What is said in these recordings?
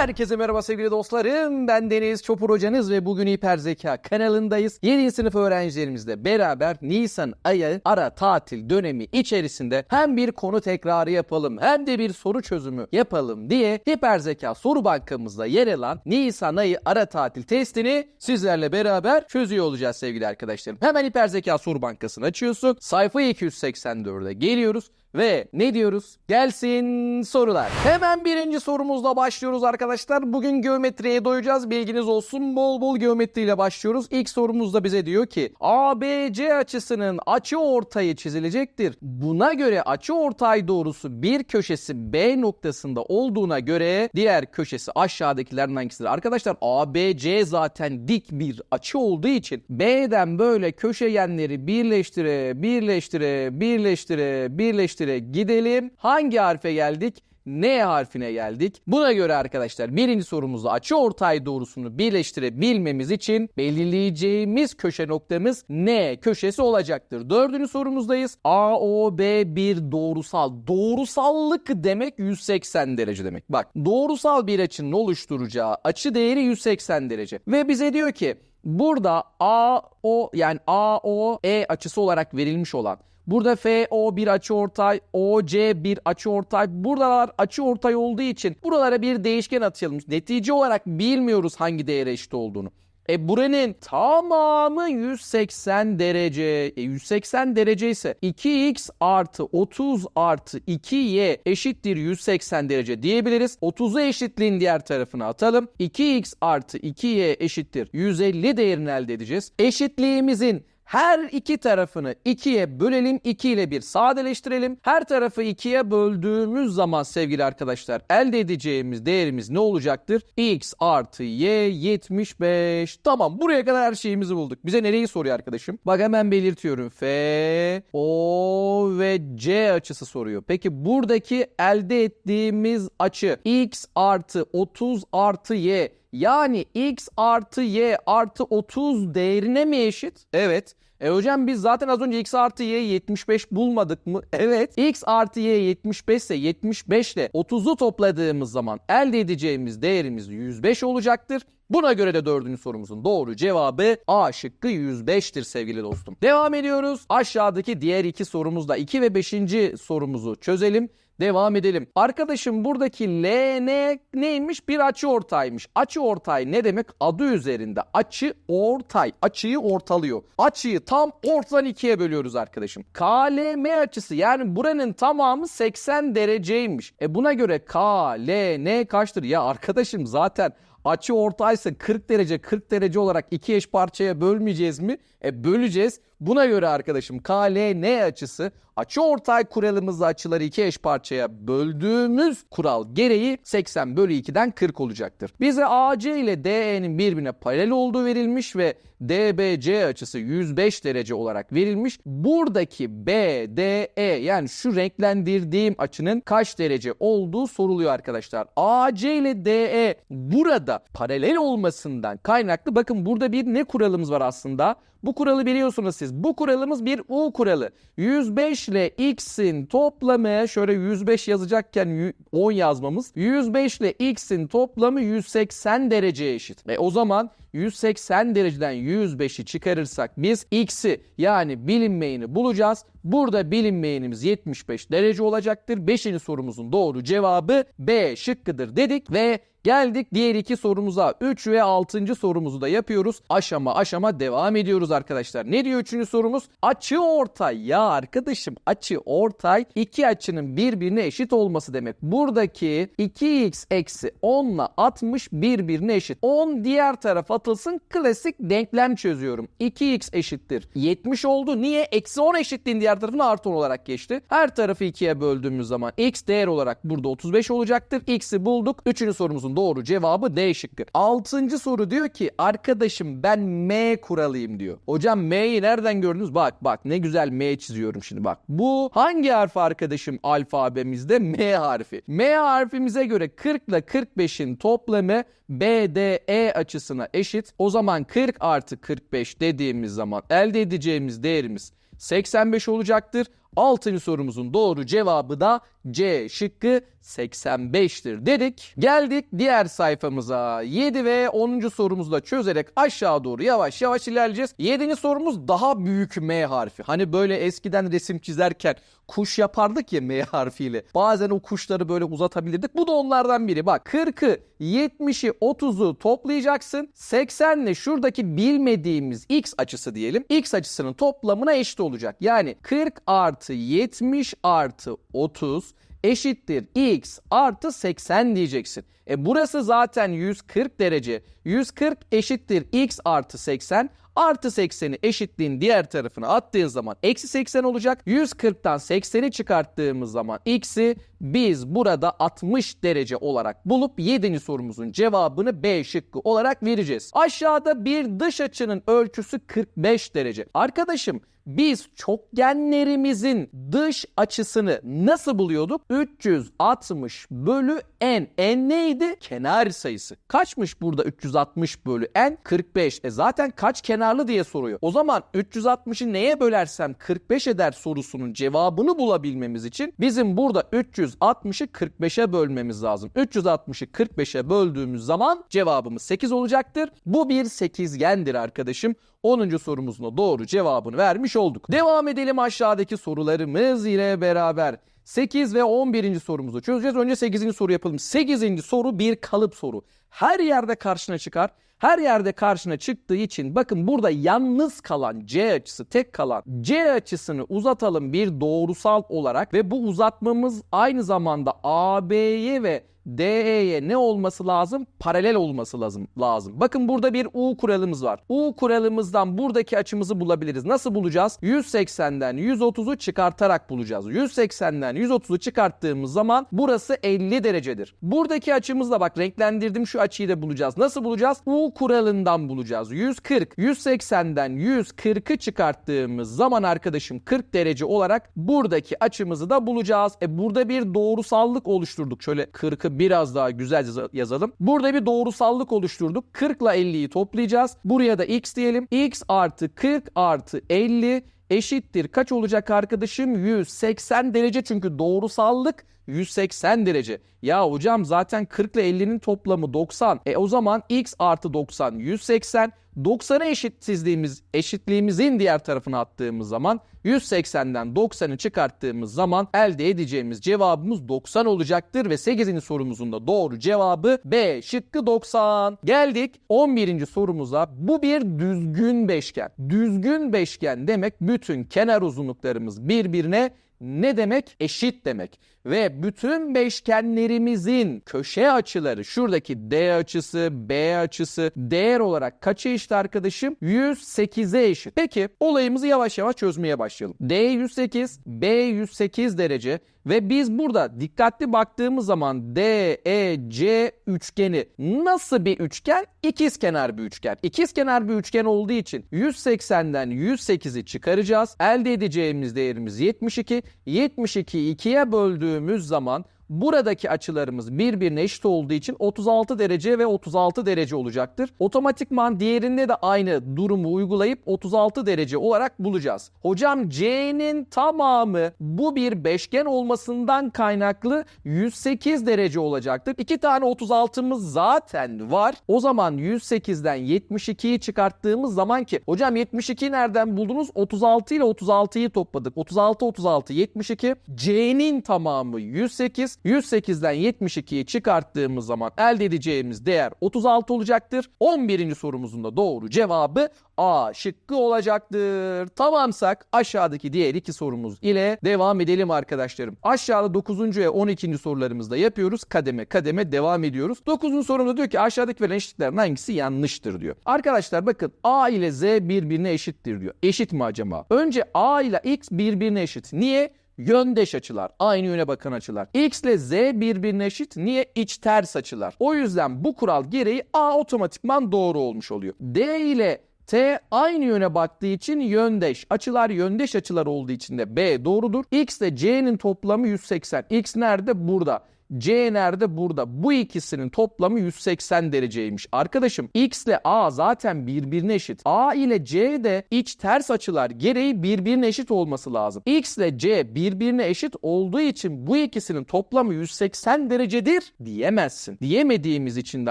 Herkese merhaba sevgili dostlarım. Ben Deniz Çopur hocanız ve bugün Hiper Zeka kanalındayız. 7. sınıf öğrencilerimizle beraber Nisan ayı ara tatil dönemi içerisinde hem bir konu tekrarı yapalım hem de bir soru çözümü yapalım diye Hiper Zeka soru bankamızda yer alan Nisan ayı ara tatil testini sizlerle beraber çözüyor olacağız sevgili arkadaşlarım. Hemen Hiper Zeka soru bankasını açıyorsun. Sayfa 284'e geliyoruz. Ve ne diyoruz? Gelsin sorular. Hemen birinci sorumuzla başlıyoruz arkadaşlar. Bugün geometriye doyacağız. Bilginiz olsun. Bol bol geometriyle başlıyoruz. İlk sorumuzda bize diyor ki ABC açısının açı ortayı çizilecektir. Buna göre açı ortay doğrusu bir köşesi B noktasında olduğuna göre diğer köşesi aşağıdakilerden hangisidir? Arkadaşlar ABC zaten dik bir açı olduğu için B'den böyle köşegenleri birleştire, birleştire, birleştire, birleştire gidelim. Hangi harfe geldik? N harfine geldik. Buna göre arkadaşlar birinci sorumuzda açı ortay doğrusunu birleştirebilmemiz için belirleyeceğimiz köşe noktamız N köşesi olacaktır. Dördüncü sorumuzdayız. AOB bir doğrusal. Doğrusallık demek 180 derece demek. Bak doğrusal bir açının oluşturacağı açı değeri 180 derece. Ve bize diyor ki burada AO yani AOE açısı olarak verilmiş olan Burada FO bir açıortay, OC bir açıortay. Buralar açıortay olduğu için buralara bir değişken atayalım. Netice olarak bilmiyoruz hangi değere eşit olduğunu. E buranın tamamı 180 derece. E 180 derece ise 2x artı 30 artı 2y eşittir 180 derece diyebiliriz. 30'u eşitliğin diğer tarafına atalım. 2x artı 2y eşittir 150 değerini elde edeceğiz. Eşitliğimizin her iki tarafını 2'ye bölelim. 2 ile bir sadeleştirelim. Her tarafı 2'ye böldüğümüz zaman sevgili arkadaşlar elde edeceğimiz değerimiz ne olacaktır? x artı y 75. Tamam buraya kadar her şeyimizi bulduk. Bize nereyi soruyor arkadaşım? Bak hemen belirtiyorum. F, O ve C açısı soruyor. Peki buradaki elde ettiğimiz açı x artı 30 artı y yani x artı y artı 30 değerine mi eşit? Evet. E hocam biz zaten az önce x artı y 75 bulmadık mı? Evet. x artı y 75 ise 75 ile 30'u topladığımız zaman elde edeceğimiz değerimiz 105 olacaktır. Buna göre de dördüncü sorumuzun doğru cevabı A şıkkı 105'tir sevgili dostum. Devam ediyoruz. Aşağıdaki diğer iki sorumuzla 2 ve 5. sorumuzu çözelim. Devam edelim. Arkadaşım buradaki LN neymiş? Bir açı ortaymış. Açı ortay ne demek? Adı üzerinde açı ortay. Açıyı ortalıyor. Açıyı tam ortadan ikiye bölüyoruz arkadaşım. KLM açısı yani buranın tamamı 80 dereceymiş. E buna göre KLN kaçtır? Ya arkadaşım zaten açı ortaysa 40 derece 40 derece olarak iki eş parçaya bölmeyeceğiz mi? E böleceğiz. Buna göre arkadaşım KLN açısı açı ortay kuralımızla açıları iki eş parçaya böldüğümüz kural gereği 80 bölü 2'den 40 olacaktır. Bize AC ile DE'nin birbirine paralel olduğu verilmiş ve DBC açısı 105 derece olarak verilmiş. Buradaki BDE yani şu renklendirdiğim açının kaç derece olduğu soruluyor arkadaşlar. AC ile DE burada paralel olmasından kaynaklı bakın burada bir ne kuralımız var aslında? Bu kuralı biliyorsunuz siz. Bu kuralımız bir U kuralı. 105 ile x'in toplamı şöyle 105 yazacakken 10 yazmamız. 105 ile x'in toplamı 180 dereceye eşit. Ve o zaman 180 dereceden 105'i çıkarırsak biz x'i yani bilinmeyeni bulacağız. Burada bilinmeyenimiz 75 derece olacaktır. 5. sorumuzun doğru cevabı B şıkkıdır dedik ve Geldik diğer iki sorumuza. 3 ve 6. sorumuzu da yapıyoruz. Aşama aşama devam ediyoruz arkadaşlar. Ne diyor 3. sorumuz? Açı ortay. Ya arkadaşım açı ortay iki açının birbirine eşit olması demek. Buradaki 2x eksi 10 ile 60 birbirine eşit. 10 diğer tarafa atılsın klasik denklem çözüyorum. 2x eşittir 70 oldu. Niye? Eksi 10 eşitliğin diğer tarafına artı 10 olarak geçti. Her tarafı 2'ye böldüğümüz zaman x değer olarak burada 35 olacaktır. x'i bulduk. Üçüncü sorumuzun doğru cevabı D şıkkı. Altıncı soru diyor ki arkadaşım ben M kuralıyım diyor. Hocam M'yi nereden gördünüz? Bak bak ne güzel M çiziyorum şimdi bak. Bu hangi harf arkadaşım alfabemizde? M harfi. M harfimize göre 40 ile 45'in toplamı BDE açısına eşit. O zaman 40 artı 45 dediğimiz zaman elde edeceğimiz değerimiz 85 olacaktır. Altıncı sorumuzun doğru cevabı da C şıkkı 85'tir dedik. Geldik diğer sayfamıza. 7 ve 10. sorumuzu da çözerek aşağı doğru yavaş yavaş ilerleyeceğiz. 7. sorumuz daha büyük M harfi. Hani böyle eskiden resim çizerken kuş yapardık ya M harfiyle. Bazen o kuşları böyle uzatabilirdik. Bu da onlardan biri. Bak 40'ı, 70'i, 30'u toplayacaksın. 80 ile şuradaki bilmediğimiz x açısı diyelim. X açısının toplamına eşit olacak. Yani 40 artı 70 artı 30 eşittir x artı 80 diyeceksin. E burası zaten 140 derece. 140 eşittir x artı 80. Artı 80'i eşitliğin diğer tarafına attığın zaman eksi 80 olacak. 140'tan 80'i çıkarttığımız zaman x'i biz burada 60 derece olarak bulup 7. sorumuzun cevabını B şıkkı olarak vereceğiz. Aşağıda bir dış açının ölçüsü 45 derece. Arkadaşım biz çokgenlerimizin dış açısını nasıl buluyorduk? 360 bölü n. n neydi? Kenar sayısı. Kaçmış burada 360 bölü n? 45. E zaten kaç kenarlı diye soruyor. O zaman 360'ı neye bölersem 45 eder sorusunun cevabını bulabilmemiz için bizim burada 360'ı 45'e bölmemiz lazım. 360'ı 45'e böldüğümüz zaman cevabımız 8 olacaktır. Bu bir sekizgendir arkadaşım. 10. sorumuzun doğru cevabını vermiş olduk. Devam edelim aşağıdaki sorularımız ile beraber. 8 ve 11. sorumuzu çözeceğiz. Önce 8. soru yapalım. 8. soru bir kalıp soru. Her yerde karşına çıkar. Her yerde karşına çıktığı için bakın burada yalnız kalan C açısı tek kalan C açısını uzatalım bir doğrusal olarak ve bu uzatmamız aynı zamanda AB'ye ve DE'ye ne olması lazım? Paralel olması lazım. lazım. Bakın burada bir U kuralımız var. U kuralımızdan buradaki açımızı bulabiliriz. Nasıl bulacağız? 180'den 130'u çıkartarak bulacağız. 180'den 130'u çıkarttığımız zaman burası 50 derecedir. Buradaki açımızla bak renklendirdim şu açıyı da bulacağız. Nasıl bulacağız? U kuralından bulacağız. 140. 180'den 140'ı çıkarttığımız zaman arkadaşım 40 derece olarak buradaki açımızı da bulacağız. E burada bir doğrusallık oluşturduk. Şöyle 40'ı biraz daha güzel yazalım. Burada bir doğrusallık oluşturduk. 40 ile 50'yi toplayacağız. Buraya da x diyelim. x artı 40 artı 50 eşittir. Kaç olacak arkadaşım? 180 derece çünkü doğrusallık 180 derece. Ya hocam zaten 40 ile 50'nin toplamı 90. E o zaman x artı 90 180. 90'ı eşitsizliğimiz, eşitliğimizin diğer tarafına attığımız zaman 180'den 90'ı çıkarttığımız zaman elde edeceğimiz cevabımız 90 olacaktır ve 8. sorumuzun da doğru cevabı B şıkkı 90. Geldik 11. sorumuza. Bu bir düzgün beşgen. Düzgün beşgen demek bütün kenar uzunluklarımız birbirine ne demek? Eşit demek. Ve bütün beşgenlerimizin köşe açıları şuradaki D açısı, B açısı değer olarak kaça eşit arkadaşım? 108'e eşit. Peki olayımızı yavaş yavaş çözmeye başlayalım. D 108, B 108 derece ve biz burada dikkatli baktığımız zaman D, E, C üçgeni nasıl bir üçgen? İkiz kenar bir üçgen. İkiz kenar bir üçgen olduğu için 180'den 108'i çıkaracağız. Elde edeceğimiz değerimiz 72. 72'yi 2'ye böldüğümüz zaman buradaki açılarımız birbirine eşit olduğu için 36 derece ve 36 derece olacaktır. Otomatikman diğerinde de aynı durumu uygulayıp 36 derece olarak bulacağız. Hocam C'nin tamamı bu bir beşgen olmasından kaynaklı 108 derece olacaktır. İki tane 36'mız zaten var. O zaman 108'den 72'yi çıkarttığımız zaman ki hocam 72'yi nereden buldunuz? 36 ile 36'yı topladık. 36 36 72. C'nin tamamı 108. 108'den 72'yi çıkarttığımız zaman elde edeceğimiz değer 36 olacaktır. 11. sorumuzun da doğru cevabı A şıkkı olacaktır. Tamamsak aşağıdaki diğer iki sorumuz ile devam edelim arkadaşlarım. Aşağıda 9. ve 12. sorularımızda yapıyoruz. Kademe kademe devam ediyoruz. 9. sorumda diyor ki aşağıdaki verilen eşitliklerin hangisi yanlıştır diyor. Arkadaşlar bakın A ile Z birbirine eşittir diyor. Eşit mi acaba? Önce A ile X birbirine eşit. Niye? Yöndeş açılar. Aynı yöne bakan açılar. X ile Z birbirine eşit. Niye? İç ters açılar. O yüzden bu kural gereği A otomatikman doğru olmuş oluyor. D ile T aynı yöne baktığı için yöndeş. Açılar yöndeş açılar olduğu için de B doğrudur. X ile C'nin toplamı 180. X nerede? Burada. C nerede? Burada. Bu ikisinin toplamı 180 dereceymiş. Arkadaşım X ile A zaten birbirine eşit. A ile C de iç ters açılar gereği birbirine eşit olması lazım. X ile C birbirine eşit olduğu için bu ikisinin toplamı 180 derecedir diyemezsin. Diyemediğimiz için de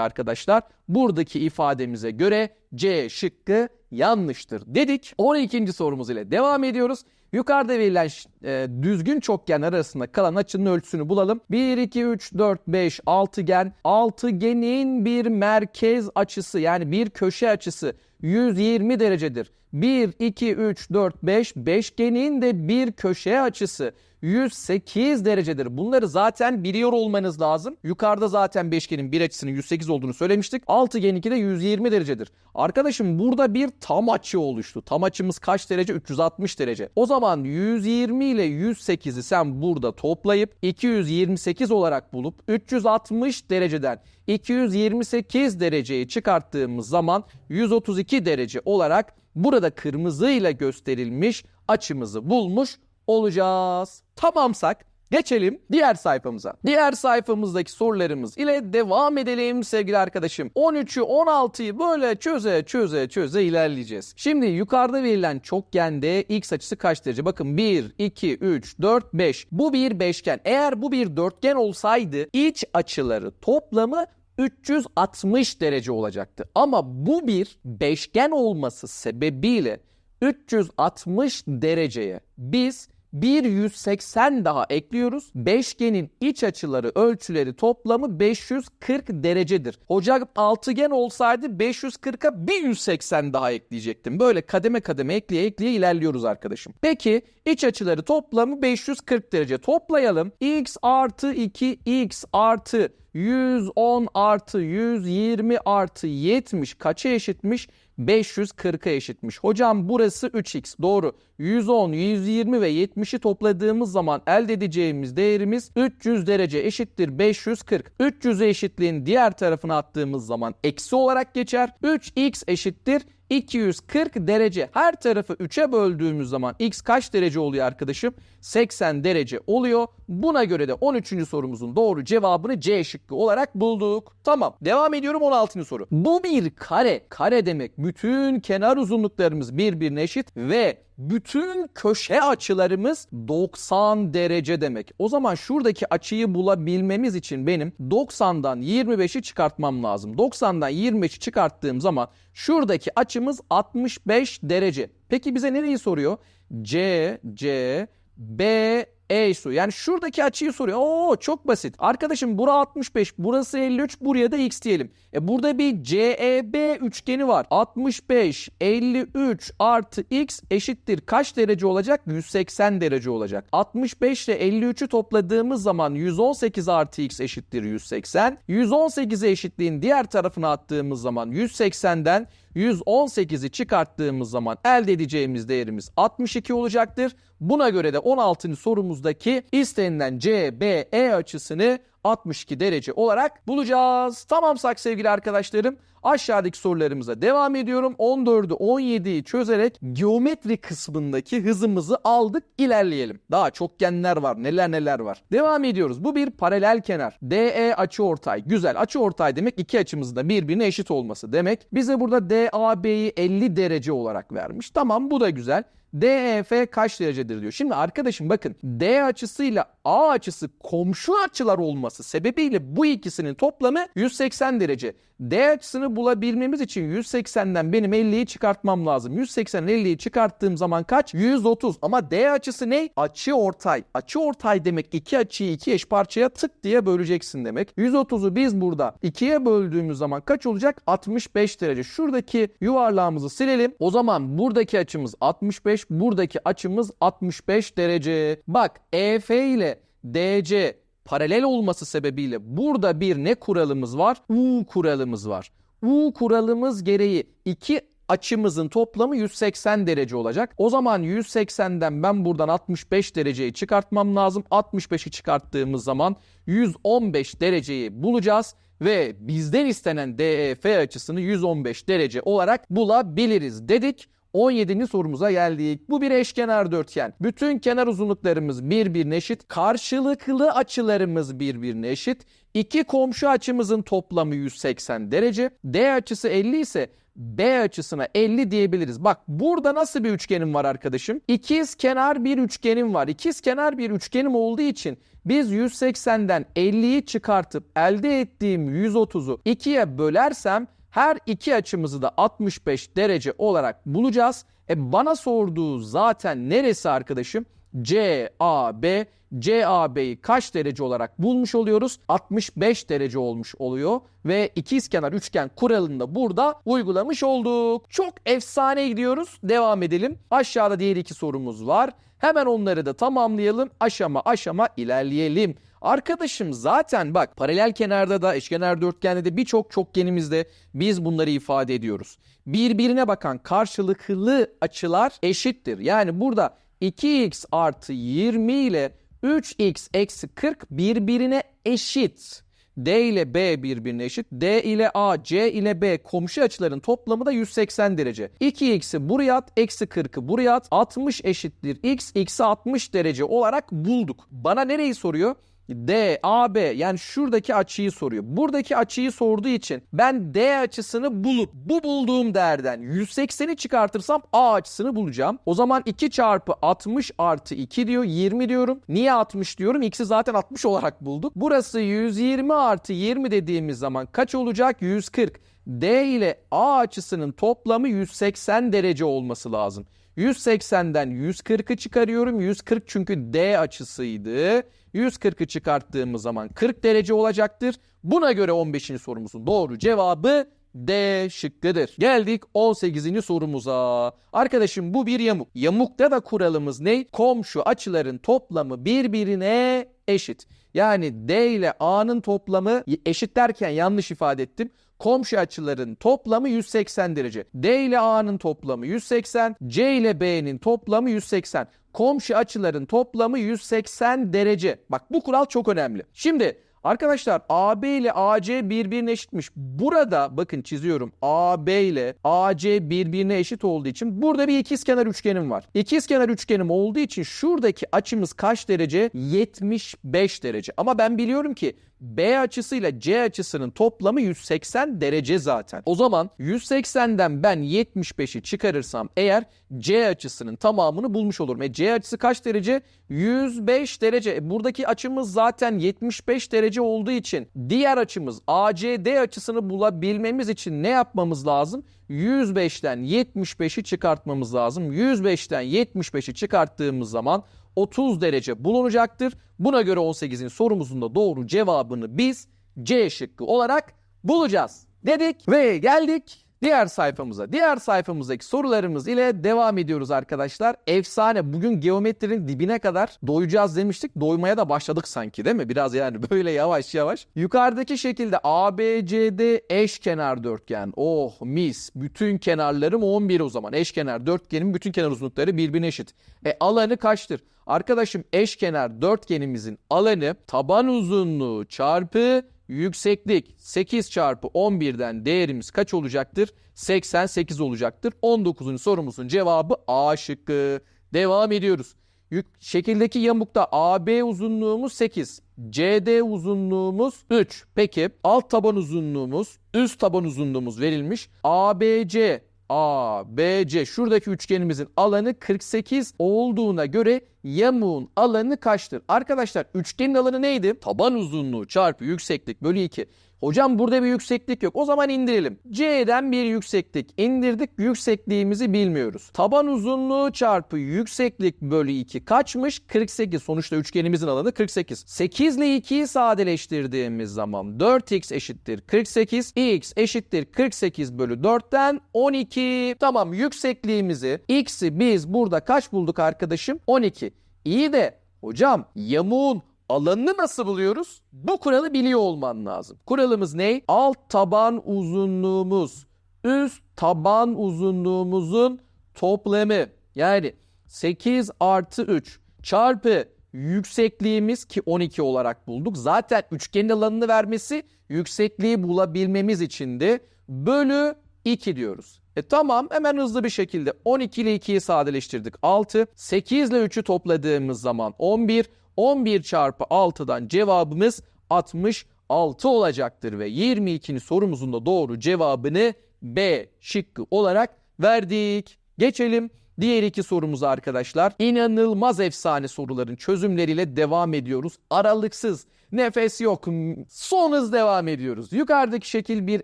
arkadaşlar buradaki ifademize göre C şıkkı yanlıştır dedik. 12. sorumuz ile devam ediyoruz. Yukarıda verilen e, düzgün çokgen arasında kalan açının ölçüsünü bulalım. 1, 2, 3, 4, 5 altıgen. Altıgenin bir merkez açısı yani bir köşe açısı 120 derecedir. 1, 2, 3, 4, 5 beşgenin de bir köşe açısı 108 derecedir. Bunları zaten biliyor olmanız lazım. Yukarıda zaten beşgenin bir açısının 108 olduğunu söylemiştik. Altıgeninki de 120 derecedir. Arkadaşım burada bir tam açı oluştu. Tam açımız kaç derece? 360 derece. O zaman 120 ile 108'i sen burada toplayıp 228 olarak bulup 360 dereceden 228 dereceyi çıkarttığımız zaman 132 derece olarak burada kırmızıyla gösterilmiş açımızı bulmuş olacağız. Tamamsak Geçelim diğer sayfamıza. Diğer sayfamızdaki sorularımız ile devam edelim sevgili arkadaşım. 13'ü 16'yı böyle çöze çöze çöze ilerleyeceğiz. Şimdi yukarıda verilen çokgende x açısı kaç derece? Bakın 1, 2, 3, 4, 5. Bu bir beşgen. Eğer bu bir dörtgen olsaydı iç açıları toplamı 360 derece olacaktı. Ama bu bir beşgen olması sebebiyle 360 dereceye biz bir 180 daha ekliyoruz. Beşgenin iç açıları ölçüleri toplamı 540 derecedir. Hocam altıgen olsaydı 540'a bir 180 daha ekleyecektim. Böyle kademe kademe ekleye ekleye ilerliyoruz arkadaşım. Peki iç açıları toplamı 540 derece. Toplayalım. x artı 2 x artı 110 artı 120 artı 70 kaça eşitmiş? 540'a eşitmiş. Hocam burası 3x doğru. 110, 120 ve 70'i topladığımız zaman elde edeceğimiz değerimiz 300 derece eşittir 540. 300'e eşitliğin diğer tarafına attığımız zaman eksi olarak geçer. 3x eşittir 240 derece. Her tarafı 3'e böldüğümüz zaman x kaç derece oluyor arkadaşım? 80 derece oluyor. Buna göre de 13. sorumuzun doğru cevabını C şıkkı olarak bulduk. Tamam. Devam ediyorum 16. soru. Bu bir kare. Kare demek bütün kenar uzunluklarımız birbirine eşit ve bütün köşe açılarımız 90 derece demek. O zaman şuradaki açıyı bulabilmemiz için benim 90'dan 25'i çıkartmam lazım. 90'dan 25'i çıkarttığım zaman şuradaki açımız 65 derece. Peki bize nereyi soruyor? C, C, B, e su. Yani şuradaki açıyı soruyor. Oo çok basit. Arkadaşım bura 65, burası 53, buraya da x diyelim. E burada bir CEB üçgeni var. 65, 53 artı x eşittir. Kaç derece olacak? 180 derece olacak. 65 ile 53'ü topladığımız zaman 118 artı x eşittir 180. 118'e eşitliğin diğer tarafına attığımız zaman 180'den 118'i çıkarttığımız zaman elde edeceğimiz değerimiz 62 olacaktır. Buna göre de 16. sorumuzdaki istenilen CBE açısını 62 derece olarak bulacağız. Tamamsak sevgili arkadaşlarım aşağıdaki sorularımıza devam ediyorum. 14'ü 17'yi çözerek geometri kısmındaki hızımızı aldık ilerleyelim. Daha çokgenler var neler neler var. Devam ediyoruz. Bu bir paralel kenar. DE açıortay. Güzel açıortay demek iki açımızın da birbirine eşit olması demek. Bize burada DAB'yi 50 derece olarak vermiş. Tamam bu da güzel. DEF kaç derecedir diyor. Şimdi arkadaşım bakın D açısıyla A açısı komşu açılar olması sebebiyle bu ikisinin toplamı 180 derece. D açısını bulabilmemiz için 180'den benim 50'yi çıkartmam lazım. 180'den 50'yi çıkarttığım zaman kaç? 130. Ama D açısı ne? Açı ortay. Açı ortay demek iki açıyı iki eş parçaya tık diye böleceksin demek. 130'u biz burada ikiye böldüğümüz zaman kaç olacak? 65 derece. Şuradaki yuvarlağımızı silelim. O zaman buradaki açımız 65, buradaki açımız 65 derece. Bak EF ile DC paralel olması sebebiyle burada bir ne kuralımız var? U kuralımız var. U kuralımız gereği iki açımızın toplamı 180 derece olacak. O zaman 180'den ben buradan 65 dereceyi çıkartmam lazım. 65'i çıkarttığımız zaman 115 dereceyi bulacağız ve bizden istenen DEF açısını 115 derece olarak bulabiliriz dedik. 17. sorumuza geldik. Bu bir eşkenar dörtgen. Bütün kenar uzunluklarımız birbirine eşit. Karşılıklı açılarımız birbirine eşit. İki komşu açımızın toplamı 180 derece. D açısı 50 ise B açısına 50 diyebiliriz. Bak burada nasıl bir üçgenim var arkadaşım? İkiz kenar bir üçgenim var. İkiz kenar bir üçgenim olduğu için biz 180'den 50'yi çıkartıp elde ettiğim 130'u 2'ye bölersem her iki açımızı da 65 derece olarak bulacağız. E bana sorduğu zaten neresi arkadaşım? CAB. CAB'yi kaç derece olarak bulmuş oluyoruz? 65 derece olmuş oluyor ve ikizkenar üçgen kuralını da burada uygulamış olduk. Çok efsane gidiyoruz. Devam edelim. Aşağıda diğer iki sorumuz var. Hemen onları da tamamlayalım. Aşama aşama ilerleyelim. Arkadaşım zaten bak paralel kenarda da eşkenar dörtgende de birçok çokgenimizde biz bunları ifade ediyoruz. Birbirine bakan karşılıklı açılar eşittir. Yani burada 2x artı 20 ile 3x eksi 40 birbirine eşit. D ile B birbirine eşit. D ile A, C ile B komşu açıların toplamı da 180 derece. 2x'i buraya at, eksi 40'ı buraya at. 60 eşittir x, x'i 60 derece olarak bulduk. Bana nereyi soruyor? D, A, B yani şuradaki açıyı soruyor. Buradaki açıyı sorduğu için ben D açısını bulup bu bulduğum değerden 180'i çıkartırsam A açısını bulacağım. O zaman 2 çarpı 60 artı 2 diyor 20 diyorum. Niye 60 diyorum? X'i zaten 60 olarak bulduk. Burası 120 artı 20 dediğimiz zaman kaç olacak? 140. D ile A açısının toplamı 180 derece olması lazım. 180'den 140'ı çıkarıyorum. 140 çünkü D açısıydı. 140'ı çıkarttığımız zaman 40 derece olacaktır. Buna göre 15. sorumuzun doğru cevabı D şıkkıdır. Geldik 18. sorumuza. Arkadaşım bu bir yamuk. Yamukta da kuralımız ne? Komşu açıların toplamı birbirine eşit. Yani D ile A'nın toplamı eşit derken yanlış ifade ettim. Komşu açıların toplamı 180 derece. D ile A'nın toplamı 180, C ile B'nin toplamı 180. Komşu açıların toplamı 180 derece. Bak bu kural çok önemli. Şimdi Arkadaşlar AB ile AC birbirine eşitmiş. Burada bakın çiziyorum. AB ile AC birbirine eşit olduğu için burada bir ikizkenar üçgenim var. İkizkenar üçgenim olduğu için şuradaki açımız kaç derece? 75 derece. Ama ben biliyorum ki B açısıyla C açısının toplamı 180 derece zaten. O zaman 180'den ben 75'i çıkarırsam eğer C açısının tamamını bulmuş olurum. E C açısı kaç derece? 105 derece. E buradaki açımız zaten 75 derece olduğu için diğer açımız ACD açısını bulabilmemiz için ne yapmamız lazım? 105'ten 75'i çıkartmamız lazım. 105'ten 75'i çıkarttığımız zaman 30 derece bulunacaktır. Buna göre 18'in sorumuzun da doğru cevabını biz C şıkkı olarak bulacağız dedik ve geldik diğer sayfamıza. Diğer sayfamızdaki sorularımız ile devam ediyoruz arkadaşlar. Efsane bugün geometrinin dibine kadar doyacağız demiştik. Doymaya da başladık sanki değil mi? Biraz yani böyle yavaş yavaş. Yukarıdaki şekilde ABCD eşkenar dörtgen. Oh mis. Bütün kenarlarım 11 o zaman. Eşkenar dörtgenin bütün kenar uzunlukları birbirine eşit. E alanı kaçtır? Arkadaşım eşkenar dörtgenimizin alanı taban uzunluğu çarpı yükseklik 8 çarpı 11'den değerimiz kaç olacaktır? 88 olacaktır. 19. sorumuzun cevabı A şıkkı. Devam ediyoruz. Yük, şekildeki yamukta AB uzunluğumuz 8. CD uzunluğumuz 3. Peki alt taban uzunluğumuz, üst taban uzunluğumuz verilmiş. ABC A, B, C şuradaki üçgenimizin alanı 48 olduğuna göre yamuğun alanı kaçtır? Arkadaşlar üçgenin alanı neydi? Taban uzunluğu çarpı yükseklik bölü 2. Hocam burada bir yükseklik yok. O zaman indirelim. C'den bir yükseklik indirdik. Yüksekliğimizi bilmiyoruz. Taban uzunluğu çarpı yükseklik bölü 2 kaçmış? 48. Sonuçta üçgenimizin alanı 48. 8 ile 2'yi sadeleştirdiğimiz zaman 4x eşittir 48. x eşittir 48 bölü 4'ten 12. Tamam yüksekliğimizi x'i biz burada kaç bulduk arkadaşım? 12. İyi de hocam yamuğun alanını nasıl buluyoruz? Bu kuralı biliyor olman lazım. Kuralımız ne? Alt taban uzunluğumuz üst taban uzunluğumuzun toplamı. Yani 8 artı 3 çarpı yüksekliğimiz ki 12 olarak bulduk. Zaten üçgenin alanını vermesi yüksekliği bulabilmemiz içindi. Bölü 2 diyoruz. E tamam hemen hızlı bir şekilde 12 ile 2'yi sadeleştirdik 6. 8 ile 3'ü topladığımız zaman 11. 11 çarpı 6'dan cevabımız 66 olacaktır ve 22'nin sorumuzun da doğru cevabını B şıkkı olarak verdik. Geçelim diğer iki sorumuza arkadaşlar. İnanılmaz efsane soruların çözümleriyle devam ediyoruz. Aralıksız, nefes yok. Son hız devam ediyoruz. Yukarıdaki şekil bir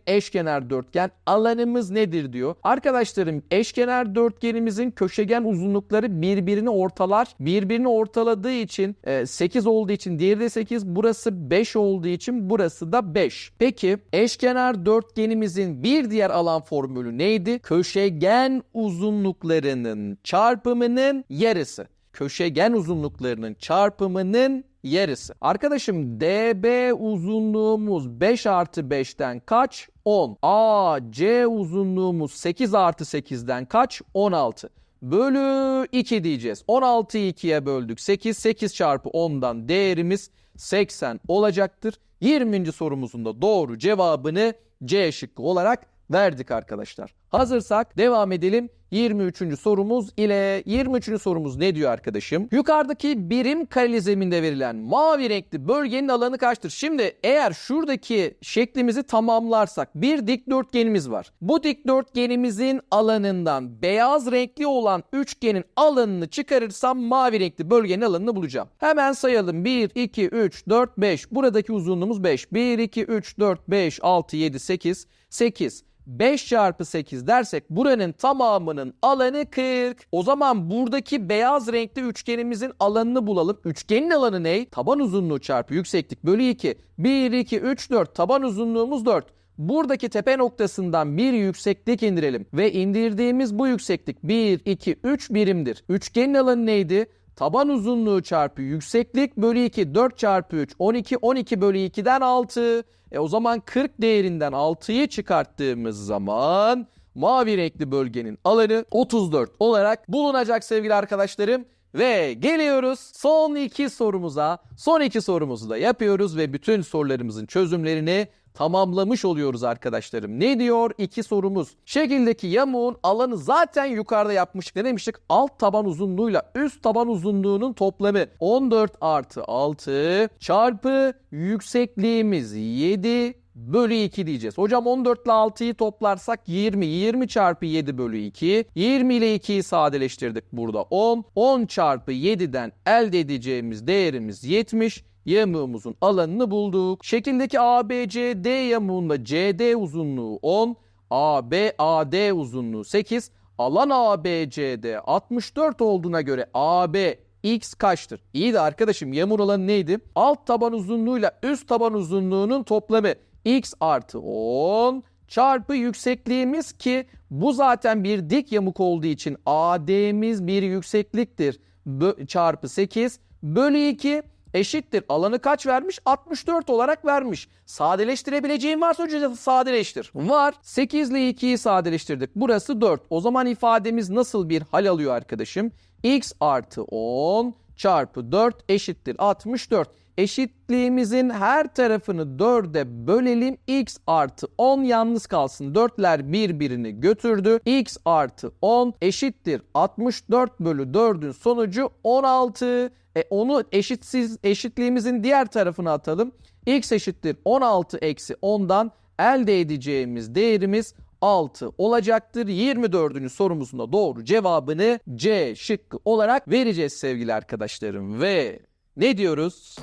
eşkenar dörtgen. Alanımız nedir diyor. Arkadaşlarım eşkenar dörtgenimizin köşegen uzunlukları birbirini ortalar. Birbirini ortaladığı için e, 8 olduğu için diğeri de 8. Burası 5 olduğu için burası da 5. Peki eşkenar dörtgenimizin bir diğer alan formülü neydi? Köşegen uzunluklarının çarpımının yarısı. Köşegen uzunluklarının çarpımının yarısı. Arkadaşım DB uzunluğumuz 5 artı 5'ten kaç? 10. AC uzunluğumuz 8 artı 8'den kaç? 16. Bölü 2 diyeceğiz. 16'yı 2'ye böldük. 8. 8 çarpı 10'dan değerimiz 80 olacaktır. 20. sorumuzun da doğru cevabını C şıkkı olarak verdik arkadaşlar. Hazırsak devam edelim 23. sorumuz ile 23. sorumuz ne diyor arkadaşım? Yukarıdaki birim kareli zeminde verilen mavi renkli bölgenin alanı kaçtır? Şimdi eğer şuradaki şeklimizi tamamlarsak bir dikdörtgenimiz var. Bu dikdörtgenimizin alanından beyaz renkli olan üçgenin alanını çıkarırsam mavi renkli bölgenin alanını bulacağım. Hemen sayalım. 1, 2, 3, 4, 5. Buradaki uzunluğumuz 5. 1, 2, 3, 4, 5, 6, 7, 8, 8. 5 çarpı 8 dersek buranın tamamının alanı 40. O zaman buradaki beyaz renkli üçgenimizin alanını bulalım. Üçgenin alanı ne? Taban uzunluğu çarpı yükseklik bölü 2. 1, 2, 3, 4. Taban uzunluğumuz 4. Buradaki tepe noktasından bir yükseklik indirelim ve indirdiğimiz bu yükseklik 1, 2, 3 birimdir. Üçgenin alanı neydi? Taban uzunluğu çarpı yükseklik bölü 2 4 çarpı 3 12 12 bölü 2'den 6. E o zaman 40 değerinden 6'yı çıkarttığımız zaman mavi renkli bölgenin alanı 34 olarak bulunacak sevgili arkadaşlarım. Ve geliyoruz son iki sorumuza. Son iki sorumuzu da yapıyoruz ve bütün sorularımızın çözümlerini tamamlamış oluyoruz arkadaşlarım. Ne diyor iki sorumuz? Şekildeki yamuğun alanı zaten yukarıda yapmıştık. Ne demiştik? Alt taban uzunluğuyla üst taban uzunluğunun toplamı 14 artı 6 çarpı yüksekliğimiz 7 bölü 2 diyeceğiz. Hocam 14 ile 6'yı toplarsak 20. 20 çarpı 7 bölü 2. 20 ile 2'yi sadeleştirdik burada 10. 10 çarpı 7'den elde edeceğimiz değerimiz 70 yamuğumuzun alanını bulduk. Şekildeki ABCD yamuğunda CD uzunluğu 10, AB AD uzunluğu 8. Alan ABCD 64 olduğuna göre AB x kaçtır? İyi de arkadaşım yamur alanı neydi? Alt taban uzunluğuyla üst taban uzunluğunun toplamı x artı 10 çarpı yüksekliğimiz ki bu zaten bir dik yamuk olduğu için AD'miz bir yüksekliktir. Bö- çarpı 8 bölü 2 eşittir. Alanı kaç vermiş? 64 olarak vermiş. Sadeleştirebileceğim varsa hocam sadeleştir. Var. 8 ile 2'yi sadeleştirdik. Burası 4. O zaman ifademiz nasıl bir hal alıyor arkadaşım? x artı 10 çarpı 4 eşittir 64. Eşitliğimizin her tarafını 4'e bölelim. x artı 10 yalnız kalsın. 4'ler birbirini götürdü. x artı 10 eşittir 64 bölü 4'ün sonucu 16. E onu eşitsiz eşitliğimizin diğer tarafına atalım. x eşittir 16 eksi 10'dan elde edeceğimiz değerimiz 6 olacaktır. 24. sorumuzun da doğru cevabını C şıkkı olarak vereceğiz sevgili arkadaşlarım. Ve ne diyoruz?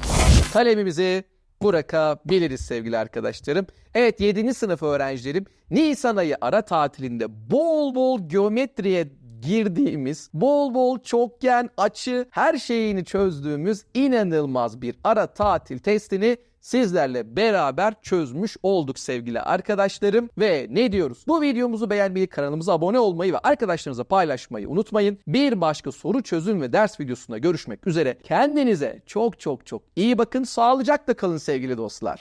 Kalemimizi bırakabiliriz sevgili arkadaşlarım. Evet 7. sınıf öğrencilerim Nisan ayı ara tatilinde bol bol geometriye girdiğimiz, bol bol çokgen, açı her şeyini çözdüğümüz inanılmaz bir ara tatil testini sizlerle beraber çözmüş olduk sevgili arkadaşlarım. Ve ne diyoruz? Bu videomuzu beğenmeyi, kanalımıza abone olmayı ve arkadaşlarınıza paylaşmayı unutmayın. Bir başka soru çözüm ve ders videosunda görüşmek üzere. Kendinize çok çok çok iyi bakın. Sağlıcakla kalın sevgili dostlar.